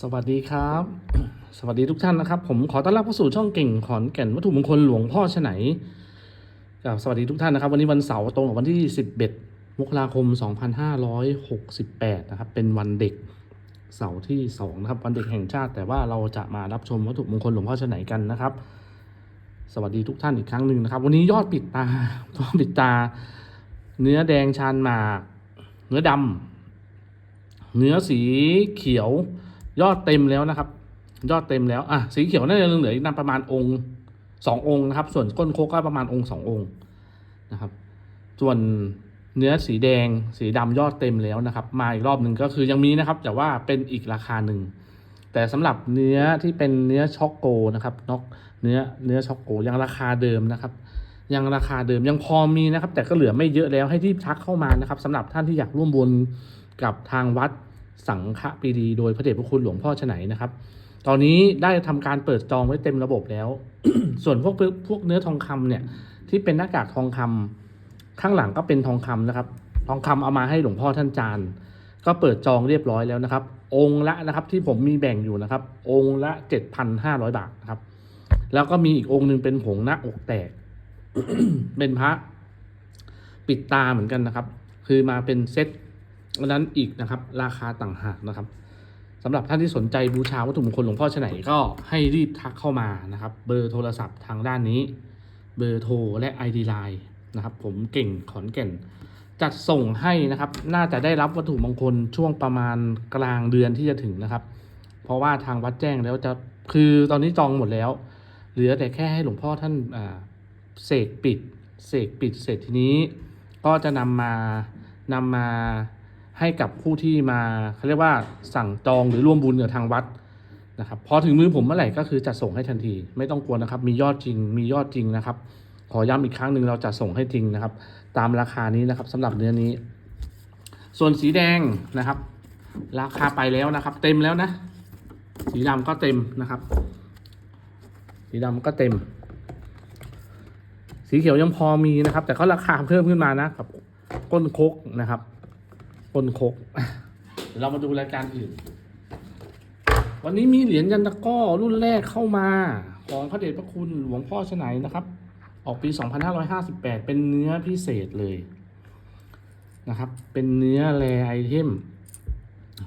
สวัสดีครับ สวัสดีทุกท่านนะครับ ผมขอต้อนรับเข้าสู่ช่องเก่งขอนแก่นวัตถุมงคลหลวงพ่อฉไหนกับสวัสดีทุกท่านนะครับ วันนี้วันเสาร์ตรงกับวันที่ 11 มกราคม 2568 นะครับ เป็นวันเด็กเสาร์ที่2นะครับ วันเด็กแห่งชาติ แต่ว่าเราจะมารับชมวัตถุมงคลหลวงพ่อฉไหนกันนะครับ สวัสดีทุกท่านอีกครั้งหนึ่งนะครับ วันนี้ยอดปิดตายอดปิดตา เนื้อแดงชานหมาก เนื้อดำเนื้อสีเขียว ยอดเต็มแล้วนะครับ ยอดเต็มแล้วอะสีเขียวน่าจะเหลืออีกนะประมาณองค์สององค์นะครับ ส่วนก้นโคกก็ประมาณองค์สององค์นะครับ ส่วนเนื้อสีแดงสีดำยอดเต็มแล้วนะครับ มาอีกรอบหนึ่งก็คือยังมีนะครับ แต่ว่าเป็นอีกราคาหนึ่งแต่สำหรับเนื้อที่เป็นเนื้อช็อกโกนะครับนกเนื้อเนื้อช็อกโกยังราคาเดิมนะครับ ยังราคาเดิมยังพอมีนะครับ แต่ก็เหลือไม่เยอะแล้วให้ที่ทักเข้ามานะครับสำหรับท่านที่อยากร่วมบุญกับทางวัด สังฆปรีดีโดยพระเดชพระคุณหลวงพ่อฉไหนนะครับ ตอนนี้ได้ทำการเปิดจองไว้เต็มระบบแล้ว ส่วนพวกพวกเนื้อทองคำเนี่ย ที่เป็นหน้ากากทองคำข้างหลังก็เป็นทองคำนะครับ ทองคำเอามาให้หลวงพ่อท่านจานก็เปิดจองเรียบร้อยแล้วนะครับ องค์ละนะครับที่ผมมีแบ่งอยู่นะครับ องค์ละเจ็ดพันห้าร้อยบาทนะครับ แล้วก็มีอีกองค์หนึ่งเป็นผงหน้าอกแตก เป็นพระปิดตาเหมือนกันนะครับ คือมาเป็นเซต อันนั้นอีกนะครับ ราคาต่างหากนะครับสำหรับท่านที่สนใจบูชาวัตถุมงคลหลวงพ่อฉไหนก็ให้รีบทักเข้ามานะครับ เบอร์โทรศัพท์ทางด้านนี้ เบอร์โทรและ ID Line นะครับผมเก่งขอนแก่น จัดส่งให้นะครับ น่าจะได้รับวัตถุมงคลช่วงประมาณกลางเดือนที่จะถึงนะครับ เพราะว่าทางวัดแจ้งแล้วจะคือตอนนี้จองหมดแล้ว เหลือแต่แค่ให้หลวงพ่อท่านเสกปิดเสกปิดเสร็จทีนี้ ก็จะนำมานำมา ให้กับผู้ที่มาเขาเรียกว่าสั่งจองหรือร่วมบุญกับทางวัดนะครับพอถึงมือผมเมื่อไหร่ก็คือจะส่งให้ทันที ไม่ต้องกลัวนะครับ มียอดจริง มียอดจริงนะครับ ขอย้ำอีกครั้งหนึ่งเราจะส่งให้จริงนะครับ ตามราคานี้นะครับสำหรับเนื้อนี้ ส่วนสีแดงนะครับ ราคาไปแล้วนะครับ เต็มแล้วนะ สีดำก็เต็มนะครับ สีดำก็เต็ม สีเขียวยังพอมีนะครับ แต่ก็ราคาเพิ่มขึ้นมานะกับก้นคกนะครับ ก้นคกเดี๋ยวเรามาดูรายการอื่น วันนี้มีเหรียญยันตะก้อรุ่นแรกเข้ามา ของพระเดชพระคุณหลวงพ่อฉไหนนะครับ ออกปี 2558 เป็นเนื้อพิเศษเลยนะครับ เป็นเนื้อแรไอเทม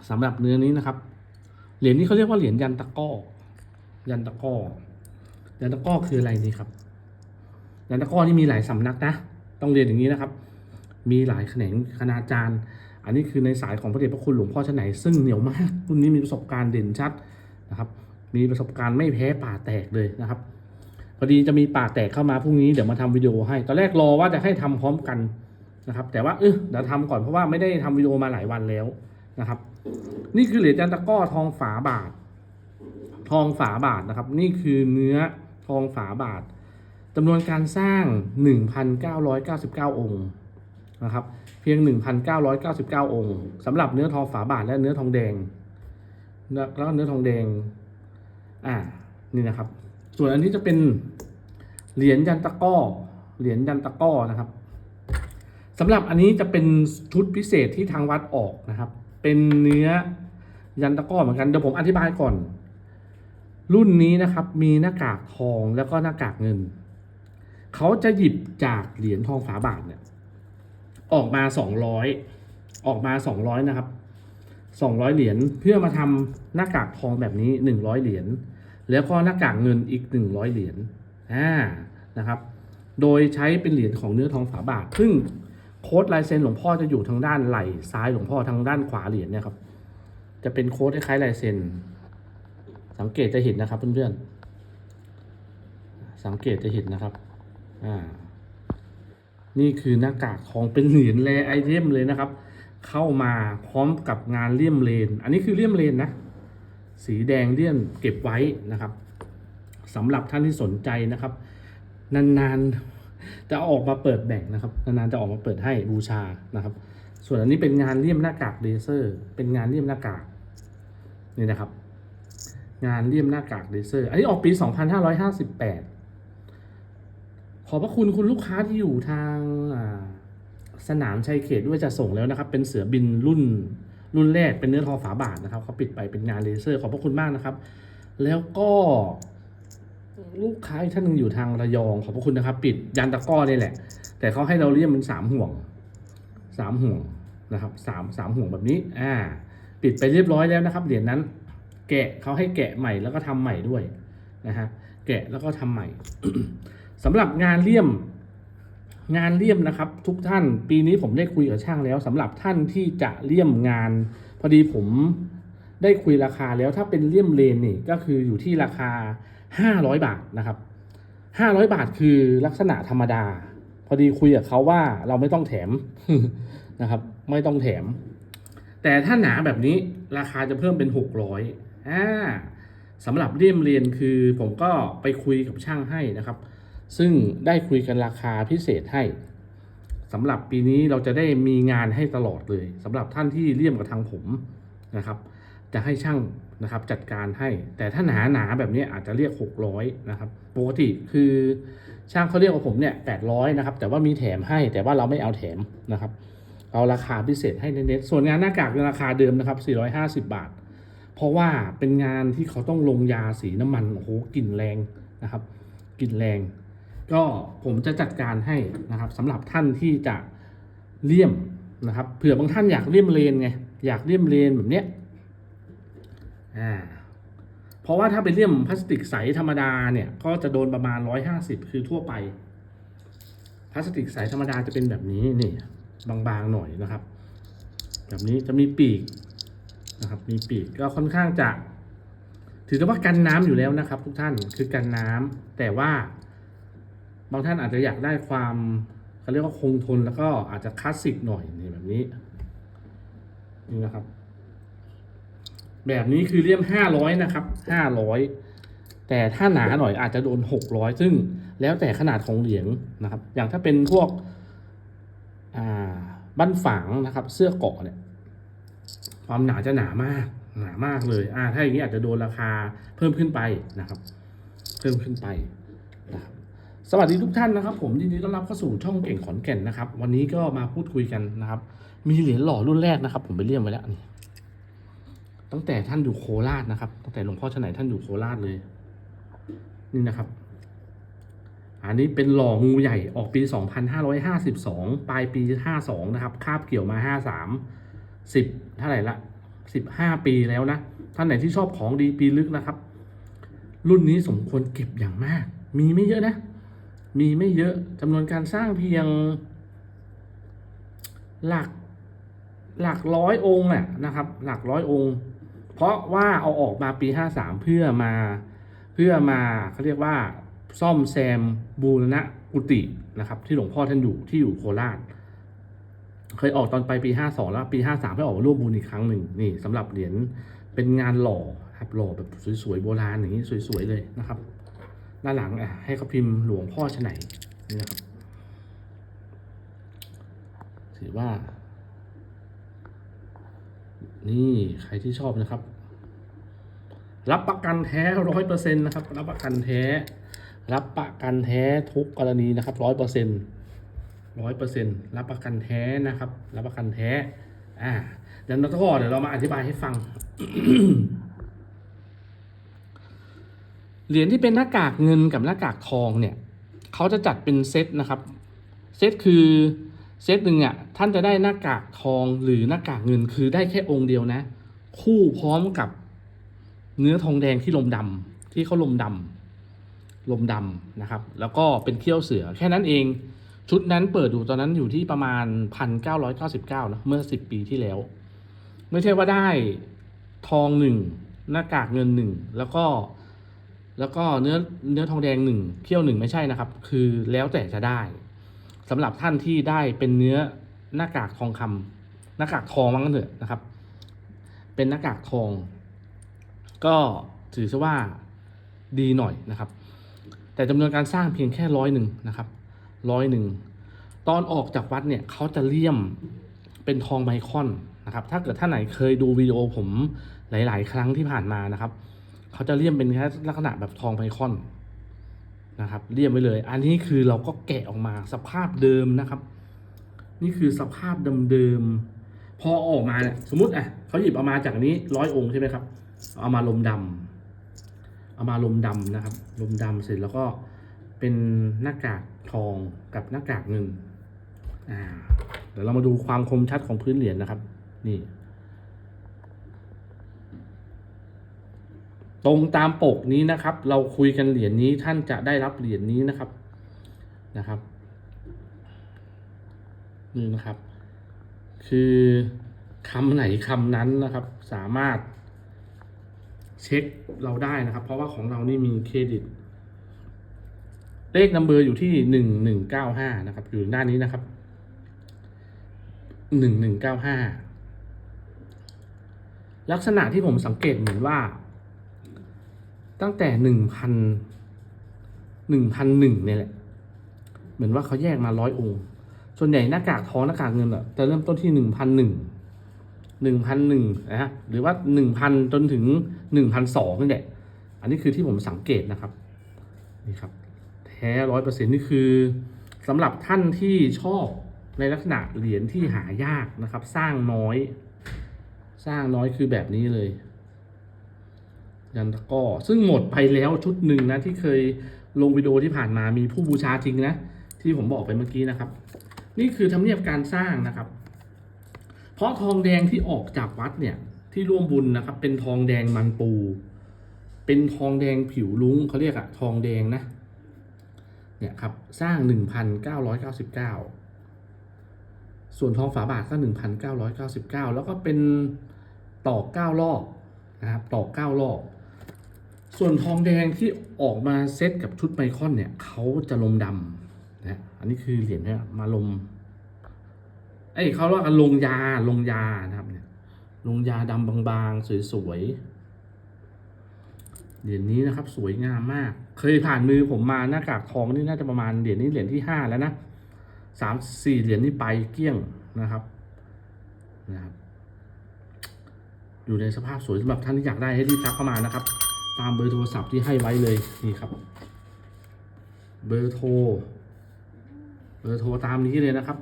สำหรับเนื้อนี้นะครับ เหรียญนี้เขาเรียกว่าเหรียญยันตะก้อ ยันตะก้อ ยันตะก้อคืออะไรนี่ครับ ยันตะก้อนี่มีหลายสำนักนะ ต้องเรียนอย่างนี้นะครับ มีหลายแขนงคณาจารย์ อันนี้คือในสายของพระเดชพระคุณหลวงพ่อชนไหน ซึ่งเหนียวมากรุ่นนี้มีประสบการณ์เด่นชัดนะครับ มีประสบการณ์ไม่แพ้ป่าแตกเลยนะครับ พอดีจะมีป่าแตกเข้ามาพรุ่งนี้เดี๋ยวมาทำวิดีโอให้ ตอนแรกรอว่าจะให้ทำพร้อมกันนะครับ แต่ว่าเออเดี๋ยวทำก่อนเพราะว่าไม่ได้ทำวิดีโอมาหลายวันแล้วนะครับ นี่คือเหรียญยันตะก้อทองฝาบาท ทองฝาบาทนะครับ นี่คือเนื้อทองฝาบาทจำนวนการสร้าง 1,999 องค์นะครับ พียง 1,999 องค์สำหรับเนื้อทองฝาบาทและเนื้อทองแดง แล้วเนื้อทองแดง อ่า นี่นะครับ ส่วนอันนี้จะเป็นเหรียญยันตะก้อ เหรียญยันตะก้อนะครับสำหรับอันนี้จะเป็นชุดพิเศษที่ทางวัดออกนะครับ เป็นเนื้อยันตะก้อเหมือนกัน เดี๋ยวผมอธิบายก่อน รุ่นนี้นะครับ มีหน้ากากทองแล้วก็หน้ากากเงิน เขาจะหยิบจากเหรียญทองฝาบาทเนี่ย ออกมาสองร้อยออกมาสองร้อยนะครับสองร้อยเหรียญเพื่อมาทำหน้ากากทองแบบนี้หนึ่งร้อยเหรียญแล้วก็หน้ากากเงินอีกหนึ่งร้อยเหรียญอ่านะครับ โดยใช้เป็นเหรียญของเนื้อทองฝาบาทซึ่งโค้ดลายเซ็นหลวงพ่อจะอยู่ทางด้านไหล่ซ้ายหลวงพ่อทางด้านขวาเหรียญเนี่ยครับ จะเป็นโค้ดคล้ายลายเซ็น สังเกตจะเห็นนะครับเพื่อนๆสังเกตจะเห็นนะครับ อ่า นี่คือหน้ากากทองเป็นเหรียญแรไอเทมเลยนะครับ เข้ามาพร้อมกับงานเลี่ยมเลน อันนี้คือเลี่ยมเลนนะ สีแดงเลี่ยมเก็บไว้นะครับสำหรับท่านที่สนใจนะครับ นานๆจะออกมาเปิดแบ่งนะครับ นานๆจะออกมาเปิดให้บูชานะครับ ส่วนอันนี้เป็นงานเลี่ยมหน้ากากเลเซอร์ เป็นงานเลี่ยมหน้ากากนี่นะครับ งานเลี่ยมหน้ากากเลเซอร์ อันนี้ออกปี 2558 ขอบพระคุณคุณลูกค้าที่อยู่ทางสนามชัยเขตด้วยจะส่งแล้วนะครับ เป็นเสือบินรุ่นรุ่นแรกเป็นเนื้อทอฝาบาทนะครับเขาปิดไปเป็นงานเลเซอร์ขอบพระคุณมากนะครับ แล้วก็ลูกค้าอีกท่านหนึ่งอยู่ทางระยองขอบพระคุณนะครับ ปิดยันตะก้อนี่แหละ แต่เขาให้เราเลี่ยมเป็นสามห่วงสามห่วงนะครับสามสามห่วงแบบนี้อ่าปิดไปเรียบร้อยแล้วนะครับเหรียญนั้น แกะเขาให้แกะใหม่แล้วก็ทำใหม่ด้วยนะฮะแกะแล้วก็ทำใหม่ สำหรับงานเลี่ยม งานเลี่ยมนะครับ ทุกท่านปีนี้ผมได้คุยกับช่างแล้วสำหรับท่านที่จะเลี่ยมงาน พอดีผมได้คุยราคาแล้วถ้าเป็นเลี่ยมเลนนี่ก็คืออยู่ที่ราคา 500 บาทนะครับ500 บาทคือลักษณะธรรมดา พอดีคุยกับเขาว่าเราไม่ต้องแถมนะครับ ไม่ต้องแถม แต่ถ้าหนาแบบนี้ราคาจะเพิ่มเป็น 600อ่าสำหรับเลี่ยมเรียนคือผมก็ไปคุยกับช่างให้นะครับ ซึ่งได้คุยกันราคาพิเศษให้สำหรับปีนี้เราจะได้มีงานให้ตลอดเลยสำหรับท่านที่เลี่ยมกับทางผมนะครับ จะให้ช่างนะครับจัดการให้ แต่ถ้าหนาหนาแบบนี้อาจจะเรียก 600นะครับปกติคือช่างเขาเรียกกับผมเนี่ย800นะครับแต่ว่ามีแถมให้แต่ว่าเราไม่เอาแถมนะครับ เอาราคาพิเศษให้เน็ตๆส่วนงานหน้ากากในราคาเดิมนะครับ 450 บาท เพราะว่าเป็นงานที่เขาต้องลงยาสีน้ำมันโอ้โหกลิ่นแรงนะครับกลิ่นแรง ก็ผมจะจัดการให้นะครับสำหรับท่านที่จะเลี่ยมนะครับเผื่อบางท่านอยากเลี่ยมเลนไงอยากเลี่ยมเลนแบบเนี้ยอ่าเพราะว่าถ้าเป็นเลี่ยมพลาสติกใสธรรมดาเนี่ยก็จะโดนประมาณ150คือทั่วไป พลาสติกใสธรรมดาจะเป็นแบบนี้นี่บางๆหน่อยนะครับ แบบนี้จะมีปีกนะครับ มีปีกก็ค่อนข้างจะ ถือว่ากันน้ำอยู่แล้วนะครับ ทุกท่านคือกันน้ำแต่ว่า บางท่านอาจจะอยากได้ความเขาเรียกว่าคงทนแล้วก็อาจจะคลาสสิกหน่อยนี่แบบนี้นี่นะครับ แบบนี้คือเลี่ยมห้าร้อยนะครับห้าร้อยแต่ถ้าหนาหน่อยอาจจะโดนหกร้อยซึ่งแล้วแต่ขนาดของเหรียญนะครับ อย่างถ้าเป็นพวกอ่าบั้นฝางนะครับ เสื้อเกาะเนี่ย ความหนาจะหนามาก หนามากเลยอ่าถ้าอย่างนี้อาจจะโดนราคาเพิ่มขึ้นไปนะครับ เพิ่มขึ้นไปนะครับ สวัสดีทุกท่านนะครับ ผมยินดีต้อนรับเข้าสู่ช่องเก่งขอนแก่นนะครับ วันนี้ก็มาพูดคุยกันนะครับ มีเหรียญหล่อรุ่นแรกนะครับ ผมไปเลี่ยมไว้แล้วนี่ตั้งแต่ท่านอยู่โคราชนะครับ ตั้งแต่หลวงพ่อชไหนท่านอยู่โคราชเลย นี่นะครับ อันนี้เป็นหล่องูใหญ่ออกปี 2552 ปลายปี 52 นะครับ คาบเกี่ยวมา 53 10เท่าไหร่ละ 15 ปีแล้วนะ ท่านไหนที่ชอบของดีปีลึกนะครับ รุ่นนี้สมควรเก็บอย่างมาก มีไม่เยอะนะ มีไม่เยอะจำนวนการสร้างเพียง หลักหลักร้อยองค์น่ะนะครับ หลักร้อยองค์ เพราะว่าเอาออกมาปี53เพื่อมาเพื่อมาเขาเรียกว่าซ่อมแซมบูรณะกุฏินะครับ ที่หลวงพ่อท่านอยู่ที่อยู่โคราช เคยออกตอนไปปี52แล้วปี53ให้ออกมาร่วมบุญอีกครั้งหนึ่งนี่สำหรับเหรียญเป็นงานหล่อครับหล่อแบบสวยๆโบราณอย่างนี้สวยๆเลยนะครับ ด้านหลังอะให้เขาพิมพ์หลวงพ่อชไหนนี่นะครับถือว่า นี่ใครที่ชอบนะครับ รับประกันแท้ร้อยเปอร์เซ็นต์นะครับ รับประกันแท้ รับประกันแท้ทุกกรณีนะครับร้อยเปอร์เซ็นต์ร้อยเปอร์เซ็นต์รับประกันแท้นะครับ รับประกันแท้ อ่าเดี๋ยวเราก็เดี๋ยวเรามาอธิบายให้ฟัง เหรียญที่เป็นหน้ากากเงินกับหน้ากากทองเนี่ยเขาจะจัดเป็นเซตนะครับ เซตคือเซตหนึ่งอะท่านจะได้หน้ากากทองหรือหน้ากากเงินคือได้แค่องค์เดียวนะ คู่พร้อมกับเนื้อทองแดงที่ลมดำที่เขาลมดำลมดำนะครับ แล้วก็เป็นเขี้ยวเสือแค่นั้นเอง ชุดนั้นเปิดดูตอนนั้นอยู่ที่ประมาณพันเก้าร้อยเก้าสิบเก้านะเมื่อสิบปีที่แล้ว ไม่ใช่ว่าได้ทองหนึ่งหน้ากากเงินหนึ่งแล้วก็ แล้วก็เนื้อเนื้อทองแดงหนึ่งเขี้ยวหนึ่งไม่ใช่นะครับ คือแล้วแต่จะได้สำหรับท่านที่ได้เป็นเนื้อหน้ากากทองคำหน้ากากทองมั้งนเถอะนะครับ เป็นหน้ากากทอง ก็ถือซะว่าดีหน่อยนะครับ แต่จำนวนการสร้างเพียงแค่ร้อยหนึ่งนะครับร้อยหนึ่งตอนออกจากวัดเนี่ยเขาจะเลี่ยมเป็นทองไมคอนนะครับ ถ้าเกิดท่านไหนเคยดูวิดีโอผมหลาย ๆ ครั้งที่ผ่านมานะครับ เขาจะเลี่ยมเป็นแค่ลักษณะแบบทองไพคอนนะครับเลี่ยมไว้เลย อันนี้คือเราก็แกะออกมาสภาพเดิมนะครับ นี่คือสภาพเดิมๆพอออกมาเนี่ยสมมติอะเขาหยิบเอามาจากนี้ร้อยองค์ใช่ไหมครับ เอามาลมดำเอามาลมดำนะครับ ลมดำเสร็จแล้วก็เป็นหน้ากากทองกับหน้ากากเงินอ่าเดี๋ยวเรามาดูความคมชัดของพื้นเหรียญนะครับ นี่ ตรงตามปกนี้นะครับ เราคุยกันเหรียญนี้ท่านจะได้รับเหรียญนี้นะครับนะครับนี่นะครับ คือคำไหนคำนั้นนะครับ สามารถเช็คเราได้นะครับ เพราะว่าของเรานี่มีเครดิต เลขนัมเบอร์อยู่ที่หนึ่งหนึ่งเก้าห้านะครับ อยู่ด้านนี้นะครับหนึ่งหนึ่งเก้าห้าลักษณะที่ผมสังเกตเหมือนว่า ตั้งแต่หนึ่งพันหนึ่งพันหนึ่งเนี่ยแหละ เหมือนว่าเขาแยกมาร้อยองค์ ส่วนใหญ่หน้ากากทองหน้ากากเงินอะจะเริ่มต้นที่หนึ่งพันหนึ่งหนึ่งพันหนึ่งนะฮะหรือว่าหนึ่งพันจนถึงหนึ่งพันสองนี่แหละ อันนี้คือที่ผมสังเกตนะครับ นี่ครับ แท้ร้อยเปอร์เซ็นนี่คือสำหรับท่านที่ชอบในลักษณะเหรียญที่หายากนะครับ สร้างน้อย สร้างน้อยคือแบบนี้เลย ยันตะก้อซึ่งหมดไปแล้วชุดหนึ่งนะที่เคยลงวิดีโอที่ผ่านมามีผู้บูชาจริงนะ ที่ผมบอกไปเมื่อกี้นะครับ นี่คือธรรมเนียบการสร้างนะครับ เพราะทองแดงที่ออกจากวัดเนี่ยที่ร่วมบุญนะครับ เป็นทองแดงมันปู เป็นทองแดงผิวลุ้งเขาเรียกอะทองแดงนะเนี่ยครับสร้างหนึ่งพันเก้าร้อยเก้าสิบเก้าส่วนทองฝาบาทก็หนึ่งพันเก้าร้อยเก้าสิบเก้าแล้วก็เป็นตอกเก้ารอบนะครับตอกเก้ารอบ ส่วนทองแดงที่ออกมาเซตกับชุดไมคอนเนี่ยเขาจะลมดำนะอันนี้คือเหรียญเนี่ยมาลมเอ้เขาเรียกกันลงยาลงยานะครับเนี่ยลงยาดำบางๆสวยๆเหรียญนี้นะครับ สวยงามมาก เคยผ่านมือผมมาหน้ากากทองนี่น่าจะประมาณเหรียญนี้เหรียญที่ห้าแล้วนะสามสี่เหรียญนี่ไปเกี้ยงนะครับนะครับอยู่ในสภาพสวยสำหรับท่านที่อยากได้ให้รีบทักเข้ามานะครับ ตามเบอร์โทรศัพท์ที่ให้ไว้เลยนี่ครับ เบอร์โทรเบอร์โทรตามนี้เลยนะครับ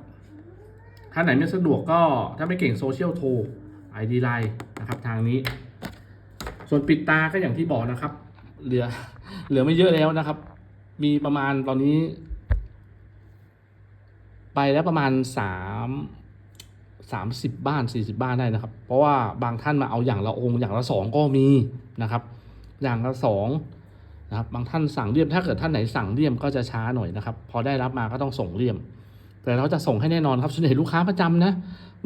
ถ้าไหนไม่สะดวกก็ถ้าไม่เก่งโซเชียลโทร ID ไลน์นะครับทางนี้ ส่วนปิดตาก็อย่างที่บอกนะครับ เหลือ เหลือไม่เยอะแล้วนะครับ มีประมาณตอนนี้ ไปแล้วประมาณสามสามสิบบ้านสี่สิบบ้านได้นะครับ เพราะว่าบางท่านมาเอาอย่างละองค์อย่างละสองก็มีนะครับ อย่างละสองนะครับบางท่านสั่งเลี่ยมถ้าเกิดท่านไหนสั่งเลี่ยมก็จะช้าหน่อยนะครับพอได้รับมาก็ต้องส่งเลี่ยม แต่เราจะส่งให้แน่นอนครับส่วนใหญ่ลูกค้าประจำนะ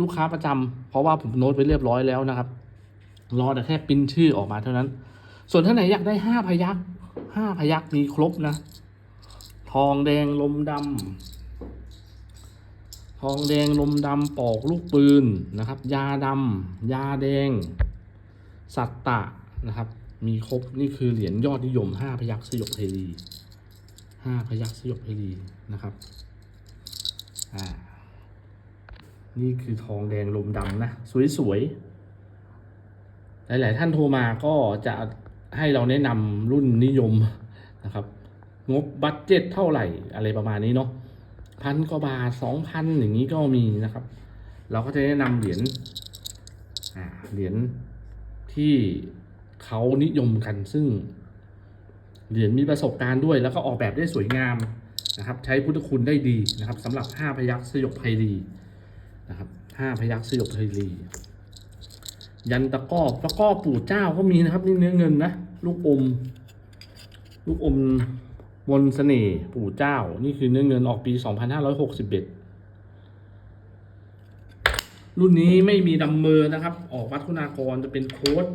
ลูกค้าประจำเพราะว่าผมโน้ตไว้เรียบร้อยแล้วนะครับรอแต่แค่ปิ้นชื่อออกมาเท่านั้น ส่วนท่านไหนอยากได้ห้าพยักห้าพยักมีครบนะ ทองแดงลมดำทองแดงลมดำปอกลูกปืนนะครับ ยาดำยาแดง สัตตะนะครับ มีครบนี่คือเหรียญยอดนิยมห้าพยักษ์สยบเทรีห้าพยักษ์สยบเทรีนะครับอ่านี่คือทองแดงลมดำนะ สวยๆ หลาย ๆ ท่านโทรมาก็จะให้เราแนะนำรุ่นนิยมนะครับ งบบัตเจ็ตเท่าไหร่อะไรประมาณนี้เนาะพันกว่าบาทสองพันอย่างนี้ก็มีนะครับ เราก็จะแนะนำเหรียญอ่าเหรียญที่ เขานิยมกันซึ่งเหรียญมีประสบการณ์ด้วย แล้วก็ออกแบบได้สวยงามนะครับ ใช้พุทธคุณได้ดีนะครับสำหรับห้าพยักษ์สยบไพรีนะครับห้าพยักษ์สยบไพรียันตะก้อตะก้อปู่เจ้าก็มีนะครับนี่เนื้อเงินนะลูกอม ลูกอมมนต์เสน่ห์ปู่เจ้า นี่คือเนื้อเงินออกปี 2561 รุ่นนี้ไม่มีดัมเมอร์นะครับ ออกวัดคุณากรจะเป็นโค้ด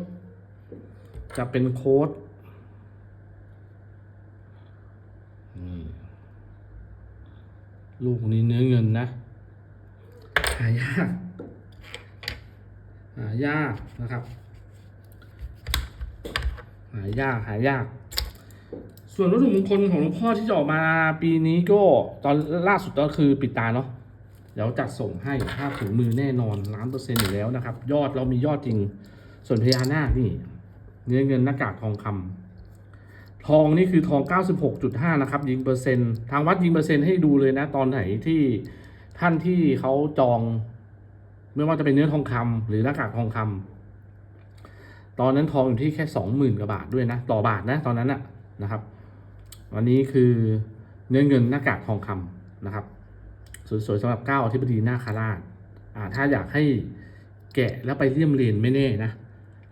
จะเป็นโค้ดนี่ลูกนี้เนื้อเงินนะ หายากหายากนะครับ หายากหายาก ส่วนวัตถุมงคลของหลวงพ่อที่จะออกมาปีนี้ก็ตอนล่าสุดก็คือปิดตาเนาะเดี๋ยวจัดส่งให้ภาพถึงมือแน่นอนล้านเปอร์เซ็นต์อยู่แล้วนะครับ ยอดเรามียอดจริง ส่วนพญานาคนี่ เนื้อเงินหน้ากากทองคำทองนี่คือทอง 96.5 นะครับ ยิงเปอร์เซ็นต์ทางวัดยิงเปอร์เซ็นต์ให้ดูเลยนะ ตอนไหนที่ท่านที่เขาจอง ไม่ว่าจะเป็นเนื้อทองคำหรือหน้ากากทองคตอนนั้นทองอยู่ที่แค่สองหมื่นกว่าบาทด้วยนะ ต่อบาทนะตอนนั้นอะนะครับ วันนี้คือเนื้อเงินหน้ากากทองคำนะครับสวยๆสำหรับเก้าอธิบดีหน้าคาราชอ่าถ้าอยากให้แกะแล้วไปเลี่ยมเลนไม่แน่นะ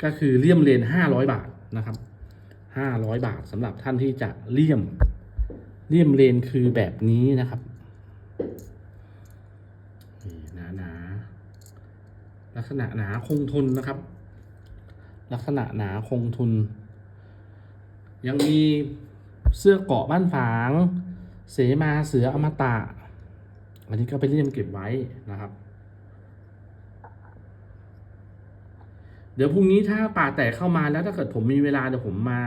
ก็คือเลี่ยมเลนห้าร้อยบาทนะครับห้าร้อยบาทสำหรับท่านที่จะเลี่ยม เลี่ยมเลนคือแบบนี้นะครับหนาหนาลักษณะหนาคงทนนะครับ ลักษณะหนาคงทนยังมีเสื้อเกาะบ้านฝาง เสมาเสืออมตะ อันนี้ก็ไปเลี่ยมเก็บไว้นะครับ เดี๋ยวพรุ่งนี้ถ้าป่าแตกเข้ามาแล้วถ้าเกิดผมมีเวลาเดี๋ยวผมมา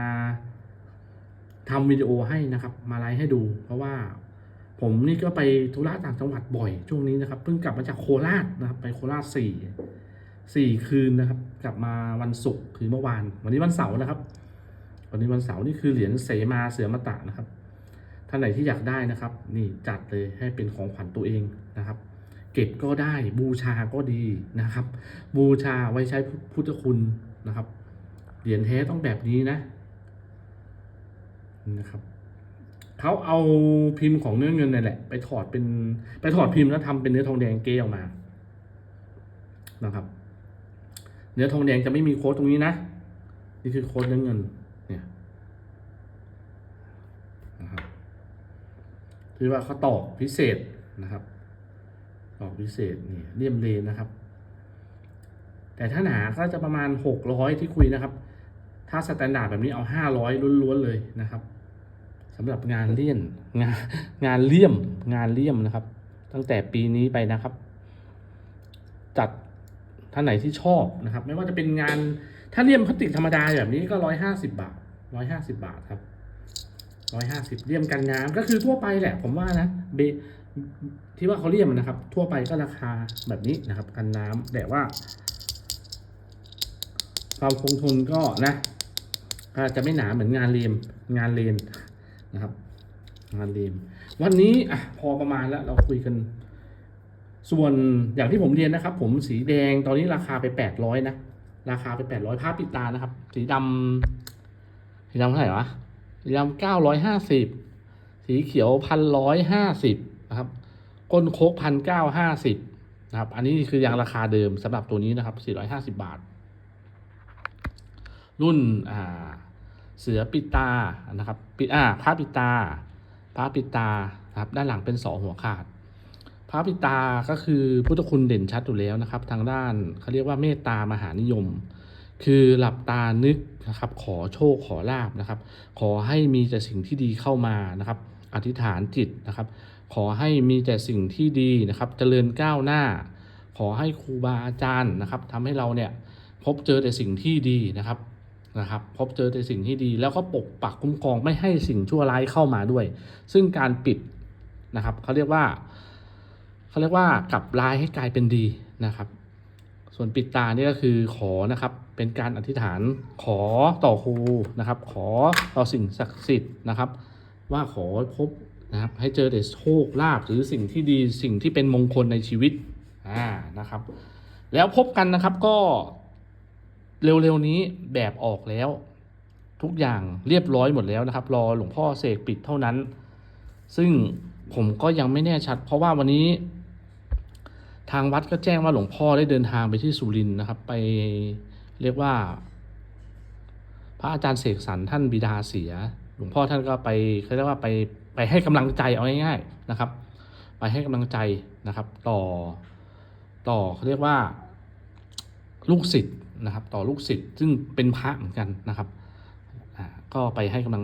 ทำวิดีโอให้นะครับ มาไลฟ์ให้ดู เพราะว่าผมนี่ก็ไปธุระต่างจังหวัดบ่อยช่วงนี้นะครับ เพิ่งกลับมาจากโคราชนะครับ ไปโคราชสี่สี่คืนนะครับ กลับมาวันศุกร์คือเมื่อวาน วันนี้วันเสาร์นะครับ วันนี้วันเสาร์นี่คือเหรียญเสมาเสือมาตะนะครับท่านไหนที่อยากได้นะครับ นี่จัดเลยให้เป็นของขวัญตัวเองนะครับ เก็บก็ได้บูชาก็ดีนะครับ บูชาไว้ใช้พุทธคุณนะครับ เหรียญแท้ต้องแบบนี้นะนะครับเขาเอาพิมพ์ของเนื้อเงินนี่แหละ ไปถอดเป็น ไปถอดพิมพ์แล้วทำเป็นเนื้อทองแดงเกลออกมานะครับ เนื้อทองแดงจะไม่มีโค้ดตรงนี้นะนี่คือโค้ดเนื้อเงิน เนี่ยนะครับคือว่าเขาตอกพิเศษนะครับ ตอกพิเศษนี่ยเลี่ยมเลนนะครับ แต่ถ้าหนาก็จะประมาณหกร้อยที่คุยนะครับ ถ้าสแตนดาร์ดแบบนี้เอาห้าร้อยล้วนๆเลยนะครับสำหรับงานเลี่ยนงานงานเลี่ยมงานเลี่ยมนะครับ ตั้งแต่ปีนี้ไปนะครับ จัดท่านไหนที่ชอบนะครับ ไม่ว่าจะเป็นงานถ้าเลี่ยมพลาสติกธรรมดาแบบนี้ก็ร้อยห้าสิบาทร้อยห้าสิบาทครับร้อยห้าสิบเลี่ยมกันน้ำก็คือทั่วไปแหละ ผมว่านะเบ ที่ว่าเขาเรียกมันนะครับ ทั่วไปก็ราคาแบบนี้นะครับ กันน้ำแต่ว่า ความคงทนก็นะก็จะไม่หนาเหมือนงานเรียมงานเลนนะครับ งานเลมวันนี้อะพอประมาณแล้วเราคุยกัน ส่วนอย่างที่ผมเรียนนะครับ ผมสีแดงตอนนี้ราคาไปแปดร้อยนะราคาไปแปดร้อยผ้าปิดตานะครับ สีดำสีดำเท่าไหร่วะสีดำเก้าร้อยห้าสิบสีเขียวพันร้อยห้าสิบ นะครับก้นโคกพันเก้าห้าสิบนะครับ อันนี้คือยังราคาเดิมสำหรับตัวนี้นะครับสี่ร้อยห้าสิบาท รุ่นอ่าเสือปิตานะครับปิอ่าผ้าปิตาผ้าปิตาครับด้านหลังเป็นสองหัวขาด พระปิตาก็คือพุทธคุณเด่นชัดอยู่แล้วนะครับ ทางด้านเขาเรียกว่าเมตตามหานิยม คือหลับตานึกนะครับ ขอโชคขอลาบนะครับ ขอให้มีแต่สิ่งที่ดีเข้ามานะครับ อธิษฐานจิตนะครับ ขอให้มีแต่สิ่งที่ดีนะครับเจริญก้าวหน้า ขอให้ครูบาอาจารย์นะครับทำให้เราเนี่ยพบเจอแต่สิ่งที่ดีนะครับนะครับ พบเจอแต่สิ่งที่ดี แล้วก็ปกปักคุ้มครองไม่ให้สิ่งชั่วร้ายเข้ามาด้วย ซึ่งการปิดนะครับเขาเรียกว่าเขาเรียกว่ากลับร้ายให้กลายเป็นดีนะครับ ส่วนปิดตานี่ก็คือขอนะครับเป็นการอธิษฐานขอต่อครูนะครับ ขอต่อสิ่งศักดิ์สิทธิ์นะครับ ว่าขอพบนะครับ ให้เจอแต่โชคลาภหรือสิ่งที่ดีสิ่งที่เป็นมงคลในชีวิตอ่านะครับ แล้วพบกันนะครับก็เร็วๆนี้แบบออกแล้ว ทุกอย่างเรียบร้อยหมดแล้วนะครับ รอหลวงพ่อเสกปิดเท่านั้น ซึ่งผมก็ยังไม่แน่ชัด เพราะว่าวันนี้ ทางวัดก็แจ้งว่าหลวงพ่อได้เดินทางไปที่สุรินทร์นะครับ ไปเรียกว่า พระอาจารย์เสกสรรท่านบิดาเสีย หลวงพ่อท่านก็ไปเขาเรียกว่าไปไปให้กำลังใจเอาง่ายๆนะครับ ไปให้กำลังใจนะครับ ต่อต่อเขาเรียกว่าลูกศิษย์นะครับ ต่อลูกศิษย์ซึ่งเป็นพระเหมือนกันนะครับอ่าก็ไปให้กำลัง